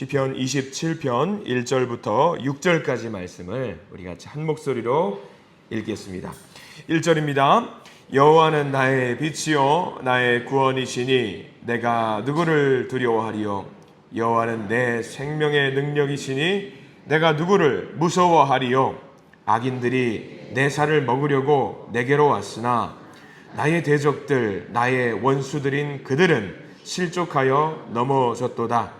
시편 27편 1절부터 6절까지 말씀을 우리 같이 한 목소리로 읽겠습니다. 1절입니다. 여호와는 나의 빛이요 나의 구원이시니 내가 누구를 두려워하리요 여호와는 내 생명의 능력이시니 내가 누구를 무서워하리요 악인들이 내 살을 먹으려고 내게로 왔으나 나의 대적들 나의 원수들인 그들은 실족하여 넘어졌도다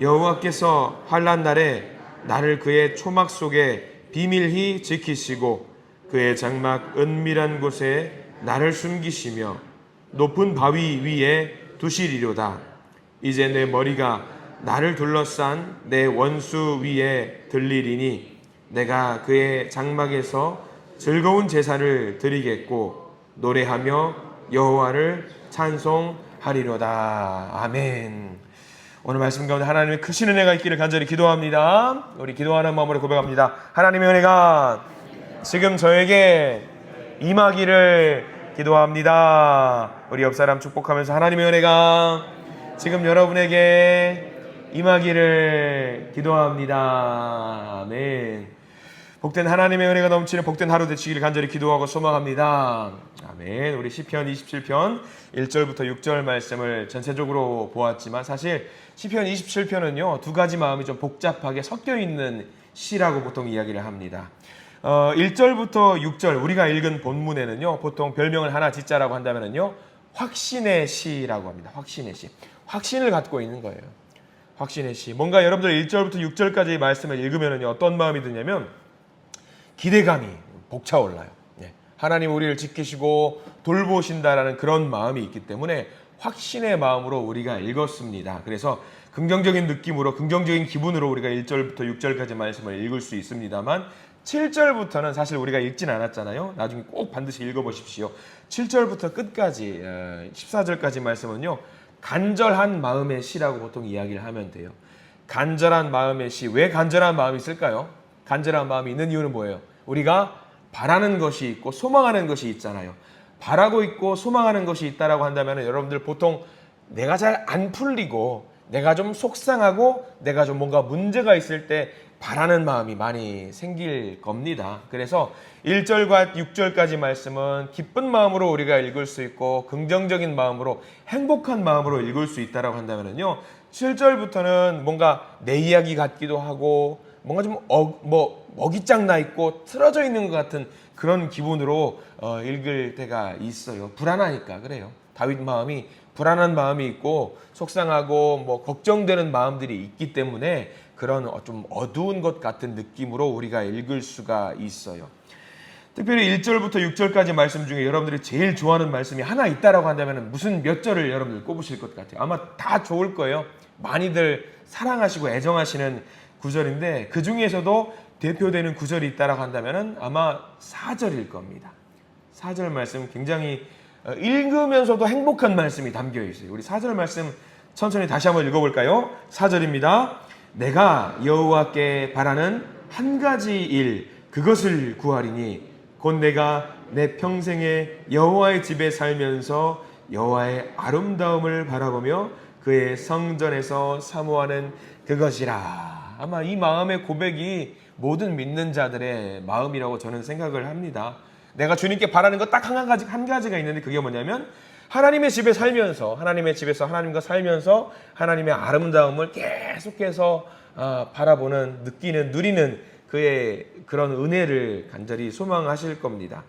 여호와께서 환란 날에 나를 그의 초막 속에 비밀히 지키시고 그의 장막 은밀한 곳에 나를 숨기시며 높은 바위 위에 두시리로다. 이제 내 머리가 나를 둘러싼 내 원수 위에 들리리니 내가 그의 장막에서 즐거운 제사를 드리겠고 노래하며 여호와를 찬송하리로다. 아멘. 오늘 말씀 가운데 하나님의 크신 은혜가 있기를 간절히 기도합니다. 우리 기도하는 마음으로 고백합니다. 하나님의 은혜가 지금 저에게 임하기를 기도합니다. 우리 옆 사람 축복하면서 하나님의 은혜가 지금 여러분에게 임하기를 기도합니다. 아멘. 복된 하나님의 은혜가 넘치는 복된 하루 되시기를 간절히 기도하고 소망합니다. 아멘. 우리 시편 27편 1절부터 6절 말씀을 전체적으로 보았지만 사실 시편 27편은요 두 가지 마음이 좀 복잡하게 섞여 있는 시라고 보통 이야기를 합니다. 어, 1절부터 6절 우리가 읽은 본문에는요 보통 별명을 하나 짓자라고 한다면은요 확신의 시라고 합니다. 확신의 시. 확신을 갖고 있는 거예요. 확신의 시. 뭔가 여러분들 1절부터 6절까지 말씀을 읽으면은요 어떤 마음이 드냐면 기대감이 벅차올라요. 예. 하나님 우리를 지키시고 돌보신다라는 그런 마음이 있기 때문에 확신의 마음으로 우리가 읽었습니다. 그래서 긍정적인 느낌으로 긍정적인 기분으로 우리가 1절부터 6절까지 말씀을 읽을 수 있습니다만 7절부터는 사실 우리가 읽진 않았잖아요. 나중에 꼭 반드시 읽어보십시오. 7절부터 끝까지 14절까지 말씀은요. 간절한 마음의 시라고 보통 이야기를 하면 돼요. 간절한 마음의 시. 왜 간절한 마음이 있을까요? 간절한 마음이 있는 이유는 뭐예요? 우리가 바라는 것이 있고 소망하는 것이 있잖아요. 바라고 있고 소망하는 것이 있다라고 한다면 여러분들 보통 내가 잘 안 풀리고 내가 좀 속상하고 내가 좀 뭔가 문제가 있을 때 바라는 마음이 많이 생길 겁니다. 그래서 1절과 6절까지 말씀은 기쁜 마음으로 우리가 읽을 수 있고 긍정적인 마음으로 행복한 마음으로 읽을 수 있다라고 한다면요. 7절부터는 뭔가 내 이야기 같기도 하고 뭔가 좀 어, 뭐 먹이짱 나 있고 틀어져 있는 것 같은 그런 기분으로 어, 읽을 때가 있어요. 불안하니까 그래요. 다윗 마음이 불안한 마음이 있고 속상하고 뭐 걱정되는 마음들이 있기 때문에 그런 어, 좀 어두운 것 같은 느낌으로 우리가 읽을 수가 있어요. 특별히 1절부터 6절까지 말씀 중에 여러분들이 제일 좋아하는 말씀이 하나 있다라고 한다면 무슨 몇 절을 여러분들 꼽으실 것 같아요. 아마 다 좋을 거예요. 많이들 사랑하시고 애정하시는 구절인데 그 중에서도 대표되는 구절이 있다라고 한다면 아마 4절일 겁니다. 4절 말씀 굉장히 어, 읽으면서도 행복한 말씀이 담겨 있어요. 우리 4절 말씀 천천히 다시 한번 읽어볼까요? 4절입니다. 내가 여호와께 바라는 한 가지 일 그것을 구하리니 곧 내가 내 평생에 여호와의 집에 살면서 여호와의 아름다움을 바라보며 그의 성전에서 사모하는 그것이라. 아마 이 마음의 고백이 모든 믿는 자들의 마음이라고 저는 생각을 합니다. 내가 주님께 바라는 것 딱 한 가지 한 가지가 있는데 그게 뭐냐면 하나님의 집에 살면서 하나님의 집에서 하나님과 살면서 하나님의 아름다움을 계속해서 아, 바라보는 느끼는 누리는 그의 그런 은혜를 간절히 소망하실 겁니다.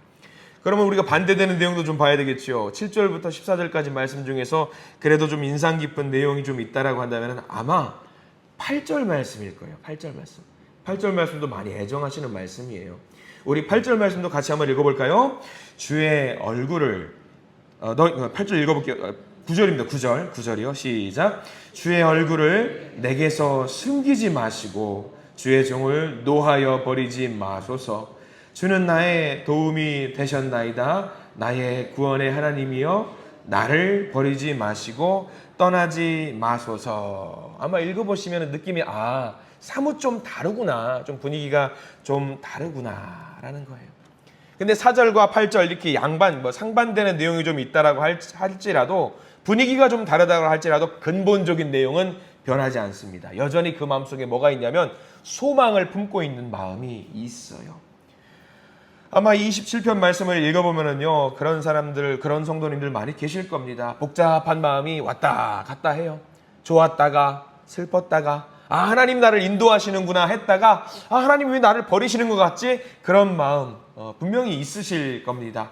그러면 우리가 반대되는 내용도 좀 봐야 되겠죠. 7절부터 14절까지 말씀 중에서 그래도 좀 인상 깊은 내용이 좀 있다라고 한다면 아마 8절 말씀일 거예요. 8절 말씀. 8절 말씀도 많이 애정하시는 말씀이에요. 우리 8절 말씀도 같이 한번 읽어볼까요? 주의 얼굴을 어, 너 8절 읽어볼게요. 어, 9절입니다. 9절. 9절이요. 시작. 주의 얼굴을 내게서 숨기지 마시고 주의 종을 노하여 버리지 마소서. 주는 나의 도움이 되셨나이다. 나의 구원의 하나님이여 나를 버리지 마시고 떠나지 마소서. 아마 읽어보시면 느낌이 아 사뭇 좀 다르구나. 좀 분위기가 좀 다르구나라는 거예요. 근데 4절과 8절 이렇게 양반 뭐 상반되는 내용이 좀 있다라고 할, 할지라도 분위기가 좀 다르다고 할지라도 근본적인 내용은 변하지 않습니다. 여전히 그 마음속에 뭐가 있냐면 소망을 품고 있는 마음이 있어요. 아마 27편 말씀을 읽어보면은요, 그런 사람들, 그런 성도님들 많이 계실 겁니다. 복잡한 마음이 왔다 갔다 해요. 좋았다가, 슬펐다가, 아, 하나님 나를 인도하시는구나 했다가, 아, 하나님 왜 나를 버리시는 것 같지? 그런 마음, 어, 분명히 있으실 겁니다.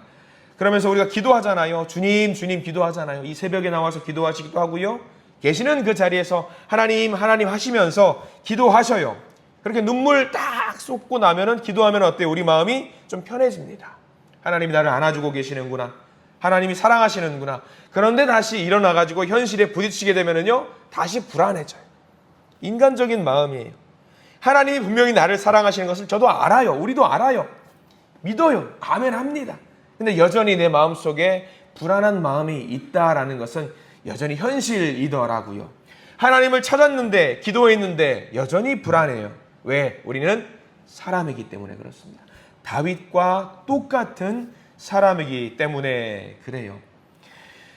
그러면서 우리가 기도하잖아요. 주님, 주님 기도하잖아요. 이 새벽에 나와서 기도하시기도 하고요. 계시는 그 자리에서 하나님, 하나님 하시면서 기도하셔요. 그렇게 눈물 딱 쏟고 나면은 기도하면 어때요? 우리 마음이 좀 편해집니다. 하나님이 나를 안아주고 계시는구나. 하나님이 사랑하시는구나. 그런데 다시 일어나가지고 현실에 부딪히게 되면은요, 다시 불안해져요. 인간적인 마음이에요. 하나님이 분명히 나를 사랑하시는 것을 저도 알아요. 우리도 알아요. 믿어요. 아멘 합니다. 근데 여전히 내 마음 속에 불안한 마음이 있다라는 것은 여전히 현실이더라고요. 하나님을 찾았는데, 기도했는데 여전히 불안해요. 왜? 우리는 사람이기 때문에 그렇습니다. 다윗과 똑같은 사람이기 때문에 그래요.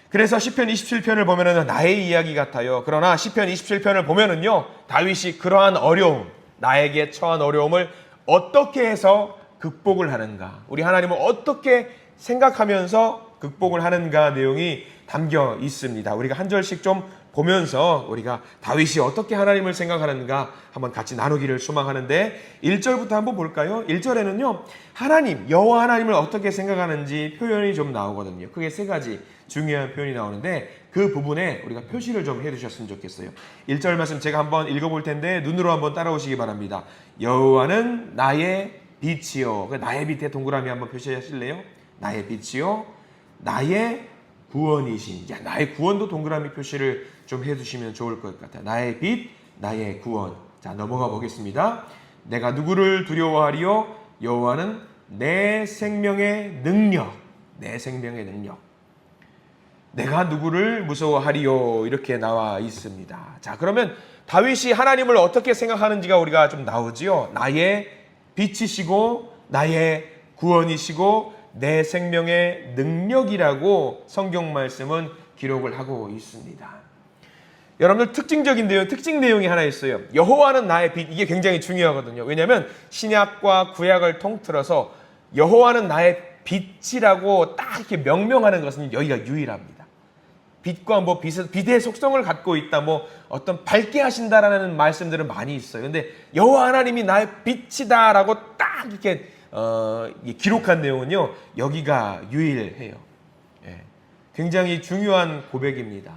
그래서 시편 27편을 보면은 나의 이야기 같아요. 그러나 시편 27편을 보면은요. 다윗이 그러한 어려움, 나에게 처한 어려움을 어떻게 해서 극복을 하는가? 우리 하나님을 어떻게 생각하면서 극복을 하는가 내용이 담겨 있습니다. 우리가 한 절씩 좀 보면서 우리가 다윗이 어떻게 하나님을 생각하는가 한번 같이 나누기를 소망하는데 1절부터 한번 볼까요? 1절에는요. 하나님, 여호와 하나님을 어떻게 생각하는지 표현이 좀 나오거든요. 크게 세 가지 중요한 표현이 나오는데 그 부분에 우리가 표시를 좀 해 주셨으면 좋겠어요. 1절 말씀 제가 한번 읽어 볼 텐데 눈으로 한번 따라오시기 바랍니다. 여호와는 나의 빛이요. 그 나의 빛에 동그라미 한번 표시하실래요? 나의 빛이요. 나의 구원이신. 야, 나의 구원도 동그라미 표시를 좀 해주시면 좋을 것 같아요. 나의 빛, 나의 구원. 자, 넘어가 보겠습니다. 내가 누구를 두려워하리요? 여호와는 내 생명의 능력. 내 생명의 능력. 내가 누구를 무서워하리요? 이렇게 나와 있습니다. 자, 그러면 다윗이 하나님을 어떻게 생각하는지가 우리가 좀 나오지요. 나의 빛이시고, 나의 구원이시고, 내 생명의 능력이라고 성경 말씀은 기록을 하고 있습니다. 여러분들 특징적인 내용, 특징 내용이 하나 있어요. 여호와는 나의 빛. 이게 굉장히 중요하거든요. 왜냐하면 신약과 구약을 통틀어서 여호와는 나의 빛이라고 딱 이렇게 명명하는 것은 여기가 유일합니다. 빛과 뭐 빛, 빛의 속성을 갖고 있다, 뭐 어떤 밝게 하신다라는 말씀들은 많이 있어요. 근데 여호와 하나님이 나의 빛이다라고 딱 이렇게 어, 기록한 내용은요 여기가 유일해요. 예. 굉장히 중요한 고백입니다.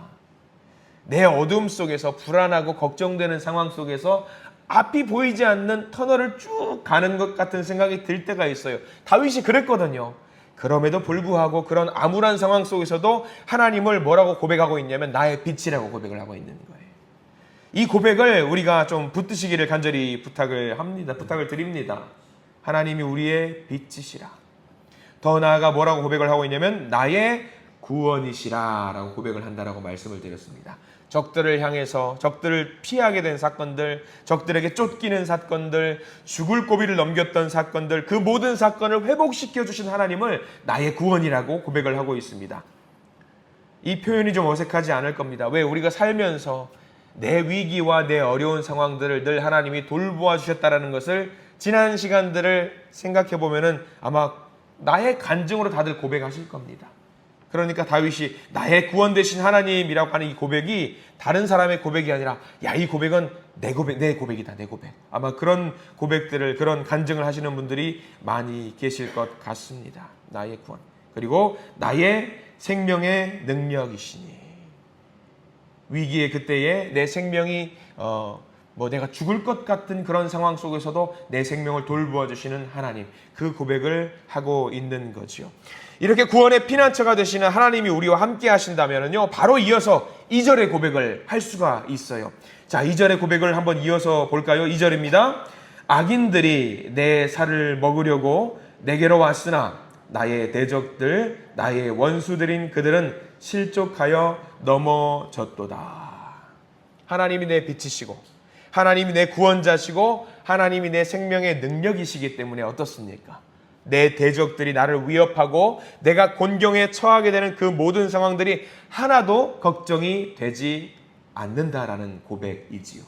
내 어둠 속에서 불안하고 걱정되는 상황 속에서 앞이 보이지 않는 터널을 쭉 가는 것 같은 생각이 들 때가 있어요. 다윗이 그랬거든요. 그럼에도 불구하고 그런 암울한 상황 속에서도 하나님을 뭐라고 고백하고 있냐면 나의 빛이라고 고백을 하고 있는 거예요. 이 고백을 우리가 좀 붙드시기를 간절히 부탁을 합니다. 부탁을 드립니다. 하나님이 우리의 빛이시라. 더 나아가 뭐라고 고백을 하고 있냐면 나의 구원이시라라고 고백을 한다라고 말씀을 드렸습니다. 적들을 향해서 적들을 피하게 된 사건들, 적들에게 쫓기는 사건들, 죽을 고비를 넘겼던 사건들, 그 모든 사건을 회복시켜 주신 하나님을 나의 구원이라고 고백을 하고 있습니다. 이 표현이 좀 어색하지 않을 겁니다. 왜 우리가 살면서 내 위기와 내 어려운 상황들을 늘 하나님이 돌보아 주셨다라는 것을 지난 시간들을 생각해 보면은 아마 나의 간증으로 다들 고백하실 겁니다. 그러니까 다윗이 나의 구원 되신 하나님이라고 하는 이 고백이 다른 사람의 고백이 아니라 야 이 고백은 내 고백 내 고백이다 내 고백. 아마 그런 고백들을 그런 간증을 하시는 분들이 많이 계실 것 같습니다. 나의 구원. 그리고 나의 생명의 능력이시니. 위기의 그때에 내 생명이 어, 뭐 내가 죽을 것 같은 그런 상황 속에서도 내 생명을 돌보아 주시는 하나님 그 고백을 하고 있는 거지요. 이렇게 구원의 피난처가 되시는 하나님이 우리와 함께 하신다면요. 바로 이어서 2절의 고백을 할 수가 있어요. 자, 2절의 고백을 한번 이어서 볼까요? 2절입니다. 악인들이 내 살을 먹으려고 내게로 왔으나 나의 대적들 나의 원수들인 그들은 실족하여 넘어졌도다. 하나님이 내 빛이시고 하나님이 내 구원자시고 하나님이 내 생명의 능력이시기 때문에 어떻습니까? 내 대적들이 나를 위협하고 내가 곤경에 처하게 되는 그 모든 상황들이 하나도 걱정이 되지 않는다라는 고백이지요.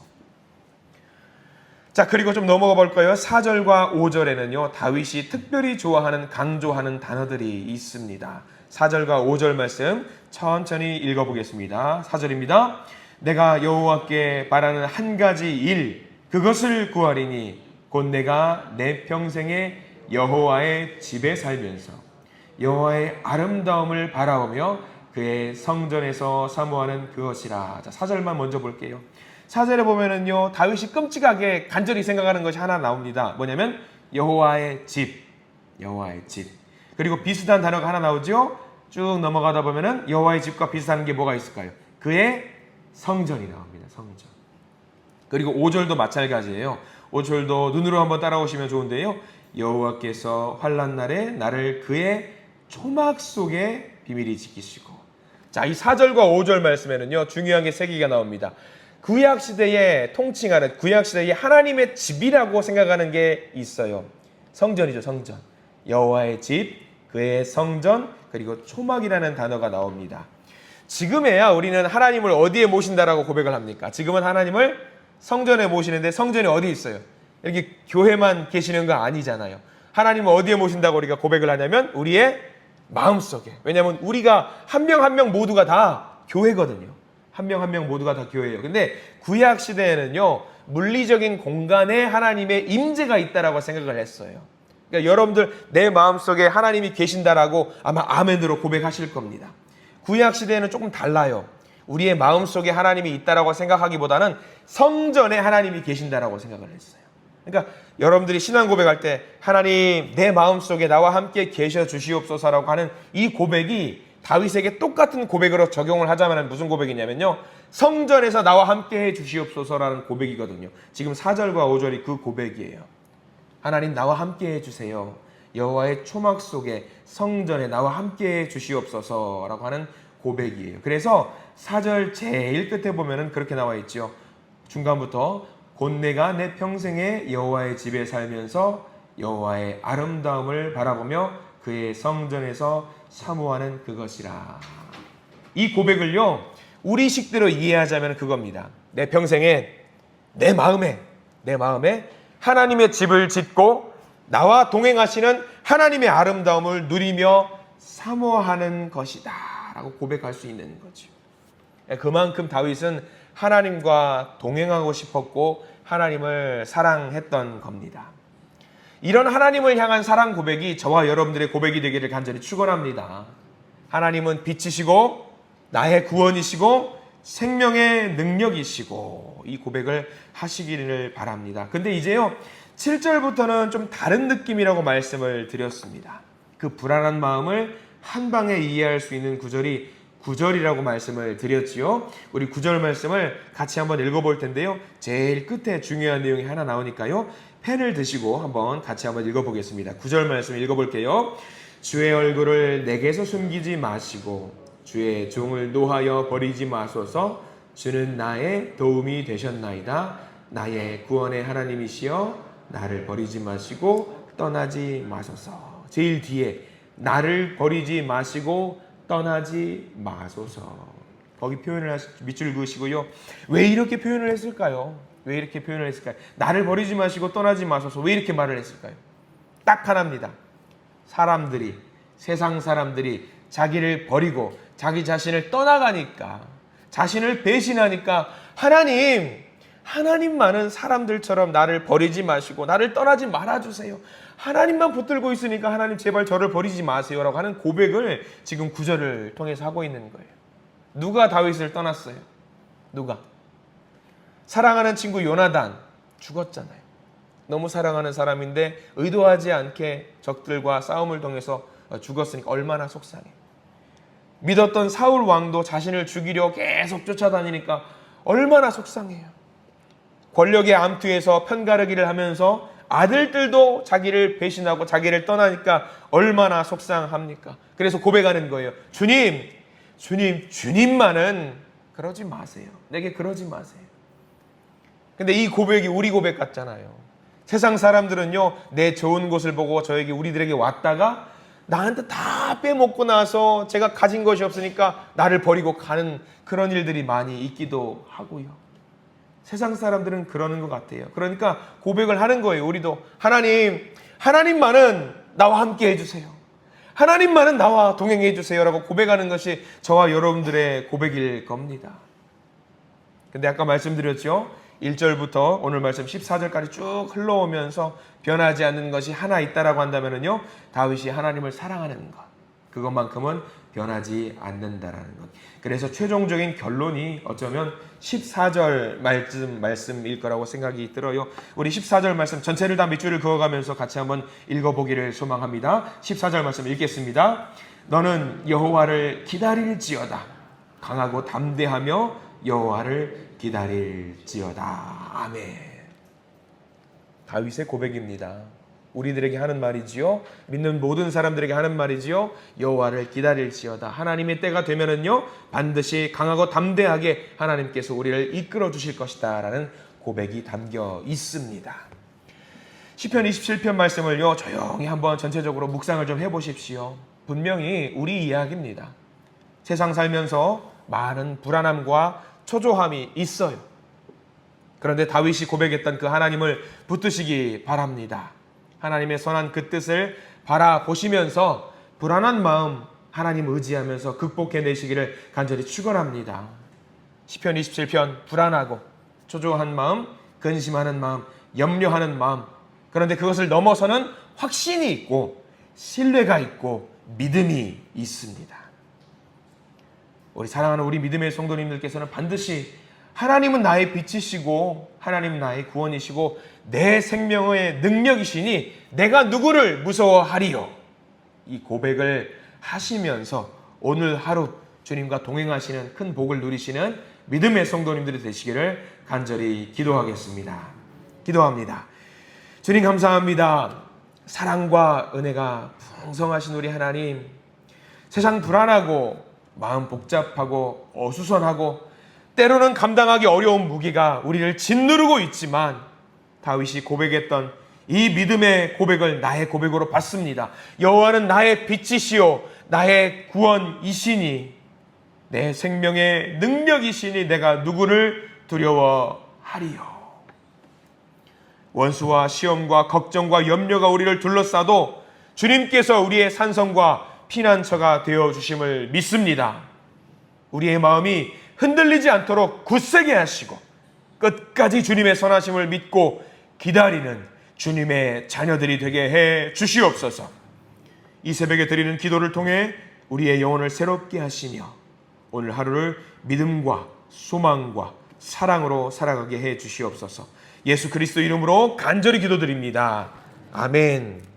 자, 그리고 좀 넘어가 볼까요? 4절과 5절에는요, 다윗이 특별히 좋아하는, 강조하는 단어들이 있습니다. 4절과 5절 말씀 천천히 읽어보겠습니다. 4절입니다. 내가 여호와께 바라는 한 가지 일, 그것을 구하리니, 곧 내가 내 평생에 여호와의 집에 살면서 여호와의 아름다움을 바라보며 그의 성전에서 사모하는 그것이라. 자, 4절만 먼저 볼게요. 사절에 보면은요 다윗이 끔찍하게 간절히 생각하는 것이 하나 나옵니다. 뭐냐면 여호와의 집, 여호와의 집. 그리고 비슷한 단어가 하나 나오죠. 쭉 넘어가다 보면은 여호와의 집과 비슷한 게 뭐가 있을까요? 그의 성전이 나옵니다. 성전. 그리고 5절도 마찬가지예요. 5절도 눈으로 한번 따라오시면 좋은데요. 여호와께서 환란 날에 나를 그의 초막 속에 비밀히 지키시고. 자, 이 4절과 5절 말씀에는요. 중요한 게 세 개가 나옵니다. 구약 시대에 통칭하는 구약 시대의 하나님의 집이라고 생각하는 게 있어요. 성전이죠, 성전. 여호와의 집, 그의 성전, 그리고 초막이라는 단어가 나옵니다. 지금에야 우리는 하나님을 어디에 모신다라고 고백을 합니까? 지금은 하나님을 성전에 모시는데 성전이 어디 있어요? 여기 교회만 계시는 거 아니잖아요. 하나님을 어디에 모신다고 우리가 고백을 하냐면 우리의 마음속에. 왜냐하면 우리가 한 명 한 명 모두가 다 교회거든요. 한 명 한 명 모두가 다 교회예요. 근데 구약 시대에는요 물리적인 공간에 하나님의 임재가 있다라고 생각을 했어요. 그러니까 여러분들 내 마음속에 하나님이 계신다라고 아마 아멘으로 고백하실 겁니다. 구약 시대에는 조금 달라요. 우리의 마음 속에 하나님이 있다라고 생각하기보다는 성전에 하나님이 계신다라고 생각을 했어요. 그러니까 여러분들이 신앙 고백할 때 하나님 내 마음 속에 나와 함께 계셔 주시옵소서라고 하는 이 고백이 다윗에게 똑같은 고백으로 적용을 하자면 무슨 고백이냐면요. 성전에서 나와 함께 해 주시옵소서라는 고백이거든요. 지금 4절과 5절이 그 고백이에요. 하나님 나와 함께 해 주세요. 여호와의 초막 속에 성전에 나와 함께 해 주시옵소서라고 하는 고백이에요. 그래서 4절 제일 끝에 보면은 그렇게 나와 있죠. 중간부터 곧 내가 내 평생에 여호와의 집에 살면서 여호와의 아름다움을 바라보며 그의 성전에서 사모하는 그것이라. 이 고백을요, 우리 식대로 이해하자면 그겁니다. 내 평생에, 내 마음에, 내 마음에 하나님의 집을 짓고 나와 동행하시는 하나님의 아름다움을 누리며 사모하는 것이다. 라고 고백할 수 있는 거죠. 그만큼 다윗은 하나님과 동행하고 싶었고 하나님을 사랑했던 겁니다. 이런 하나님을 향한 사랑 고백이 저와 여러분들의 고백이 되기를 간절히 축원합니다. 하나님은 빛이시고 나의 구원이시고 생명의 능력이시고 이 고백을 하시기를 바랍니다. 근데 이제요. 7절부터는 좀 다른 느낌이라고 말씀을 드렸습니다. 그 불안한 마음을 한 방에 이해할 수 있는 구절이 9절이라고 말씀을 드렸지요. 우리 9절 말씀을 같이 한번 읽어볼 텐데요. 제일 끝에 중요한 내용이 하나 나오니까요. 펜을 드시고 한번 같이 한번 읽어보겠습니다. 9절 말씀 읽어볼게요. 주의 얼굴을 내게서 숨기지 마시고 주의 종을 노하여 버리지 마소서 주는 나의 도움이 되셨나이다. 나의 구원의 하나님이시여 나를 버리지 마시고 떠나지 마소서. 제일 뒤에 나를 버리지 마시고 떠나지 마소서. 거기 표현을 하시, 밑줄 그으시고요. 왜 이렇게 표현을 했을까요? 왜 이렇게 표현을 했을까요? 나를 버리지 마시고 떠나지 마소서. 왜 이렇게 말을 했을까요? 딱 하나입니다. 사람들이, 세상 사람들이 자기를 버리고 자기 자신을 떠나가니까, 자신을 배신하니까, 하나님, 하나님만은 사람들처럼 나를 버리지 마시고, 나를 떠나지 말아주세요. 하나님만 붙들고 있으니까 하나님 제발 저를 버리지 마세요라고 하는 고백을 지금 구절을 통해서 하고 있는 거예요. 누가 다윗을 떠났어요? 누가? 사랑하는 친구 요나단 죽었잖아요. 너무 사랑하는 사람인데 의도하지 않게 적들과 싸움을 통해서 죽었으니까 얼마나 속상해. 믿었던 사울 왕도 자신을 죽이려 계속 쫓아다니니까 얼마나 속상해요. 권력의 암투에서 편가르기를 하면서 아들들도 자기를 배신하고 자기를 떠나니까 얼마나 속상합니까? 그래서 고백하는 거예요. 주님, 주님, 주님만은 그러지 마세요. 내게 그러지 마세요. 근데 이 고백이 우리 고백 같잖아요. 세상 사람들은요, 내 좋은 곳을 보고 저에게 우리들에게 왔다가 나한테 다 빼먹고 나서 제가 가진 것이 없으니까 나를 버리고 가는 그런 일들이 많이 있기도 하고요. 세상 사람들은 그러는 것 같아요. 그러니까 고백을 하는 거예요. 우리도 하나님, 하나님만은 나와 함께 해주세요. 하나님만은 나와 동행해 주세요라고 고백하는 것이 저와 여러분들의 고백일 겁니다. 근데 아까 말씀드렸죠. 1절부터 오늘 말씀 14절까지 쭉 흘러오면서 변하지 않는 것이 하나 있다라고 한다면은요. 다윗이 하나님을 사랑하는 것. 그것만큼은 변하지 않는다라는 것. 그래서 최종적인 결론이 어쩌면 14절 말씀 말씀일 거라고 생각이 들어요. 우리 14절 말씀 전체를 다 밑줄을 그어가면서 같이 한번 읽어보기를 소망합니다. 14절 말씀 읽겠습니다. 너는 여호와를 기다릴지어다. 강하고 담대하며 여호와를 기다릴지어다. 아멘. 다윗의 고백입니다. 우리들에게 하는 말이지요. 믿는 모든 사람들에게 하는 말이지요. 여호와를 기다릴지어다. 하나님의 때가 되면은요. 반드시 강하고 담대하게 하나님께서 우리를 이끌어 주실 것이다라는 고백이 담겨 있습니다. 시편 27편 말씀을요. 조용히 한번 전체적으로 묵상을 좀 해 보십시오. 분명히 우리 이야기입니다. 세상 살면서 많은 불안함과 초조함이 있어요. 그런데 다윗이 고백했던 그 하나님을 붙드시기 바랍니다. 하나님의 선한 그 뜻을 바라보시면서 불안한 마음 하나님 의지하면서 극복해 내시기를 간절히 축원합니다. 시편 27편 불안하고 초조한 마음, 근심하는 마음, 염려하는 마음. 그런데 그것을 넘어서는 확신이 있고 신뢰가 있고 믿음이 있습니다. 우리 사랑하는 우리 믿음의 성도님들께서는 반드시 하나님은 나의 빛이시고 하나님은 나의 구원이시고 내 생명의 능력이시니 내가 누구를 무서워하리요. 이 고백을 하시면서 오늘 하루 주님과 동행하시는 큰 복을 누리시는 믿음의 성도님들이 되시기를 간절히 기도하겠습니다. 기도합니다. 주님 감사합니다. 사랑과 은혜가 풍성하신 우리 하나님. 세상 불안하고 마음 복잡하고 어수선하고 때로는 감당하기 어려운 무게가 우리를 짓누르고 있지만 다윗이 고백했던 이 믿음의 고백을 나의 고백으로 받습니다. 여호와는 나의 빛이시요 나의 구원이시니 내 생명의 능력이시니 내가 누구를 두려워하리요. 원수와 시험과 걱정과 염려가 우리를 둘러싸도 주님께서 우리의 산성과 피난처가 되어 주심을 믿습니다. 우리의 마음이 흔들리지 않도록 굳세게 하시고 끝까지 주님의 선하심을 믿고 기다리는 주님의 자녀들이 되게 해 주시옵소서. 이 새벽에 드리는 기도를 통해 우리의 영혼을 새롭게 하시며 오늘 하루를 믿음과 소망과 사랑으로 살아가게 해 주시옵소서. 예수 그리스도 이름으로 간절히 기도드립니다. 아멘.